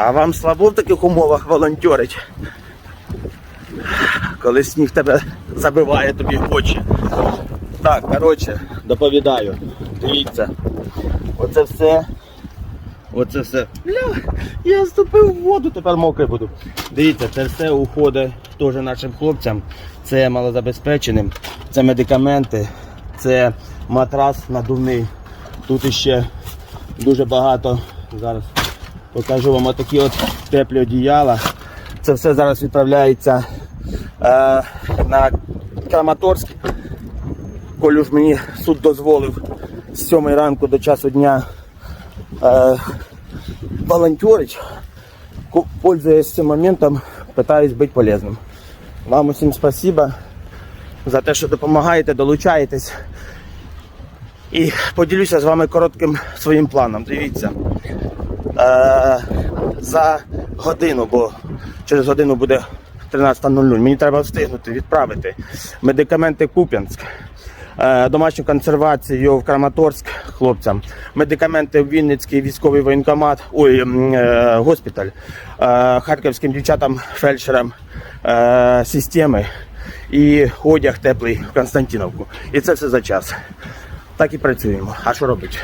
А вам слабо в таких умовах волонтерить? Коли сніг тебе забиває тобі очі. Так, коротше, доповідаю. Дивіться. Оце все. Оце все. Бля, я вступив в воду, тепер мокрий буду. Дивіться, це все уходить теж нашим хлопцям. Це малозабезпеченим, це медикаменти, це матрас надувний. Тут іще дуже багато. Зараз покажу вам отакі от теплі одіяла. Це все зараз відправляється е, на Краматорськ. Колю ж мені суд дозволив з 7 ранку до часу дня е, волонтерить. Пользуясь цим моментом, пытаюсь бути полезним. Вам усім спасибо за те, що допомагаєте, долучаєтесь. І поділюся з вами коротким своїм планом. Дивіться. Е, за годину, бо через годину буде 13.00. Мені треба встигнути відправити медикаменти Куп'янськ, е, домашню консервацію в Краматорськ хлопцям, медикаменти в Вінницький військовий воєнкомат, ой, е, госпіталь, е, харківським дівчатам, фельдшерам е, системи і одяг теплий в Константиновку. І це все за час. Так і працюємо. А що робити?